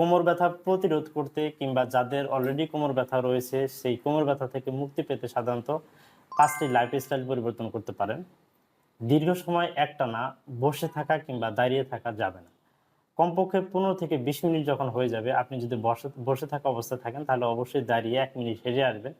কোমর ব্যথা প্রতিরোধ করতে কিংবা যাদের অলরেডি কোমর ব্যথা রয়েছে, সেই কোমর ব্যথা থেকে মুক্তি পেতে সাধারণত পাঁচটি লাইফস্টাইল পরিবর্তন করতে পারেন। দীর্ঘ সময় একটানা বসে থাকা কিংবা দাঁড়িয়ে থাকা যাবে না। কমপক্ষে পনেরো থেকে বিশ মিনিট যখন হয়ে যাবে, আপনি যদি বসে বসে থাকা অবস্থায় থাকেন, তাহলে অবশ্যই দাঁড়িয়ে এক মিনিট হেরে আসবেন।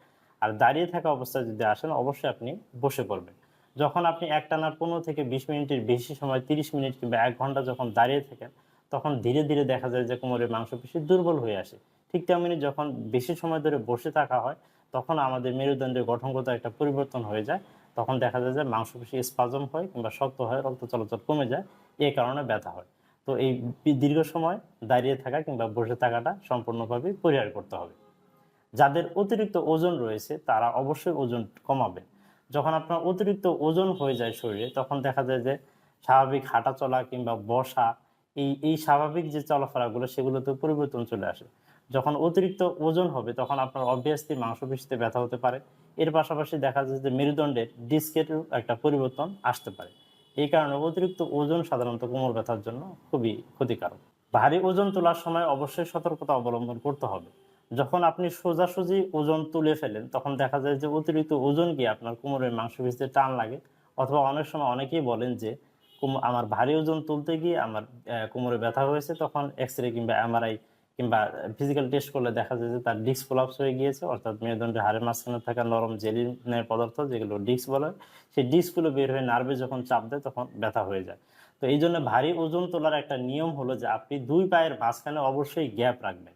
আর দাঁড়িয়ে থাকা অবস্থায় যদি আসেন, অবশ্যই আপনি বসে পড়বেন। যখন আপনি একটানা পনেরো থেকে বিশ মিনিটের বেশি সময়, তিরিশ মিনিট কিংবা এক ঘণ্টা যখন দাঁড়িয়ে থাকেন তখন ধীরে ধীরে দেখা যায় যে কোমরের মাংসপেশি দুর্বল হয়ে আসে। ঠিক তেমনি যখন বেশি সময় ধরে বসে থাকা হয়, তখন আমাদের মেরুদণ্ডের গঠনগত একটা পরিবর্তন হয়ে যায়। তখন দেখা যায় যে মাংসপেশি স্পাজম হয় কিংবা শক্ত হয়, রক্ত চলাচল কমে যায় এই কারণে ব্যথা হয়। তো এই দীর্ঘ সময় দাঁড়িয়ে থাকা কিংবা বসে থাকাটা সম্পূর্ণভাবে পরিহার করতে হবে। যাদের অতিরিক্ত ওজন রয়েছে, তারা অবশ্যই ওজন কমাবে। যখন আপনার অতিরিক্ত ওজন হয়ে যায় শরীরে, তখন দেখা যায় যে স্বাভাবিক হাঁটা চলা কিংবা বসা এই এই স্বাভাবিক যে চলাফেরাগুলো সেগুলোতে পরিবর্তন চলে আসে। যখন অতিরিক্ত ওজন হবে, তখন আপনার অবভিয়াসলি মাংসপেশিতে ব্যথা হতে পারে। এর পাশাপাশি দেখা যায় যে মেরুদণ্ডের ডিস্কেরও একটা পরিবর্তন আসতে পারে। এই কারণে অতিরিক্ত ওজন সাধারণত কোমর ব্যথার জন্য খুবই ক্ষতিকারক। ভারী ওজন তোলার সময় অবশ্যই সতর্কতা অবলম্বন করতে হবে। যখন আপনি সোজাসুজি ওজন তুলে ফেলেন, তখন দেখা যায় যে অতিরিক্ত ওজন গিয়ে আপনার কোমরের মাংসপেশিতে টান লাগে। অথবা অনেক সময় অনেকেই বলেন যে আমার ভারী ওজন তুলতে গিয়ে আমার কোমরে ব্যথা হয়েছে, তখন এক্স রে কিংবা এমআরআই কিংবা ফিজিক্যাল টেস্ট করলে দেখা যায় যে তার ডিস্ক প্রলাপস হয়ে গিয়েছে, অর্থাৎ মেরুদণ্ডের হাড়ের মাঝখানে থাকা নরম জেলিনের পদার্থ, যেগুলো ডিস্ক বলা হয় সেই ডিস্কগুলো বের হয়ে নার্ভে যখন চাপ দেয়, তখন ব্যথা হয়ে যায়। তো এই জন্য ভারী ওজন তোলার একটা নিয়ম হলো যে আপনি দুই পায়ের মাঝখানে অবশ্যই গ্যাপ রাখবেন।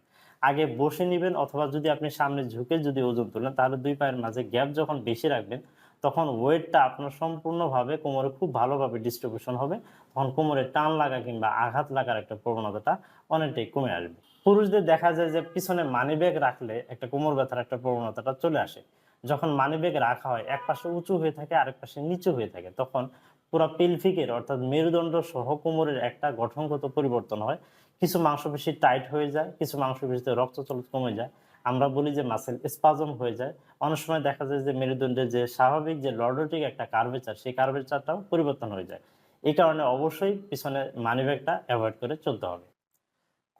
আগে বসে নেবেন, অথবা যদি আপনি সামনে ঝুঁকে যদি ওজন তোলেন, তাহলে দুই পায়ের মাঝে গ্যাপ যখন বেশি রাখবেন তখন ওয়েটটা আপনার সম্পূর্ণভাবে কোমরে খুব ভালোভাবে ডিস্ট্রিবিউশন হবে। তখন কোমরে টান লাগা কিংবা আঘাত লাগার একটা প্রবণতাটা অনেকটাই কমে আসবে। পুরুষদের দেখা যায় যে পিছনে মানি ব্যাগ রাখলে একটা কোমর ব্যথার একটা প্রবণতাটা চলে আসে। যখন মানি ব্যাগ রাখা হয়, এক পাশে উঁচু হয়ে থাকে, আরেক পাশে নিচু হয়ে থাকে, তখন পুরো পেলফিকের অর্থাৎ মেরুদণ্ড সহ কোমরের একটা গঠনগত পরিবর্তন হয়। কিছু মাংসপেশি টাইট হয়ে যায়, কিছু মাংসপেশিতে রক্ত চলাচল কমে যায়। আমরা বলি যে মাসেল স্পাজম হয়ে যায়। অনেক সময় দেখা যায় যে মেরুদণ্ডের যে স্বাভাবিক যে লর্ডোটিক একটা কার্ভেচার সেই কার্ভেচারটাও পরিবর্তন হয়ে যায়। এই কারণে অবশ্যই পিছনে মানিব্যাগটা অ্যাভয়েড করে চলতে হবে।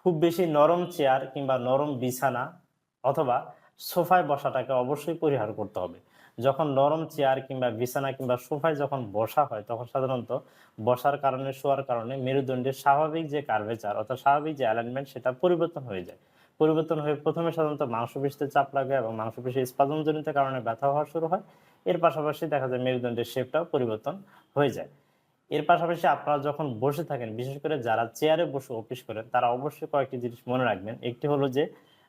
খুব বেশি নরম চেয়ার কিংবা নরম বিছানা অথবা সোফায় বসাটাকে অবশ্যই পরিহার করতে হবে। যখন নরম চেয়ার কিংবা বিছানা কিংবা সোফায় যখন বসা হয়, তখন সাধারণত বসার কারণে, শোয়ার কারণে মেরুদণ্ডের স্বাভাবিক যে কার্ভেচার অর্থাৎ স্বাভাবিক যে অ্যালাইনমেন্ট সেটা পরিবর্তন হয়ে যায়। পরিবর্তন হয়ে প্রথমে সাধারণত মাংসপেশিতে চাপ লাগে এবং মাংসপেশি স্পাদনজনিত কারণে ব্যথা হওয়া শুরু হয়। এর পাশাপাশি দেখা যায় মেরুদণ্ডের শেপটাও পরিবর্তন হয়ে যায়। এর পাশাপাশি আপনারা যখন বসে থাকেন, বিশেষ করে যারা চেয়ারে বসে অফিস করেন, তারা অবশ্যই কয়েকটি জিনিস মনে রাখবেন। একটি হলো যে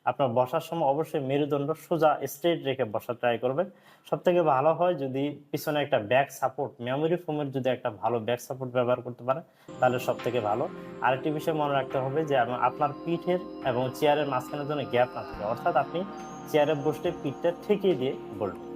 আপনার বসার সময় অবশ্যই মেরুদণ্ড সোজা স্ট্রেট রেখে বসার ট্রাই করবেন। সব থেকে ভালো হয় যদি পিছনে একটা ব্যাক সাপোর্ট মেমোরি ফোমের যদি একটা ভালো ব্যাক সাপোর্ট ব্যবহার করতে পারেন, তাহলে সব থেকে ভালো। আরেকটি বিষয় মনে রাখতে হবে যে আপনার পিঠের এবং চেয়ারের মাঝখানের জন্য গ্যাপ না থাকে। অর্থাৎ আপনি চেয়ারে বসলে পিঠটা ঠেকিয়ে দিয়ে বলবেন।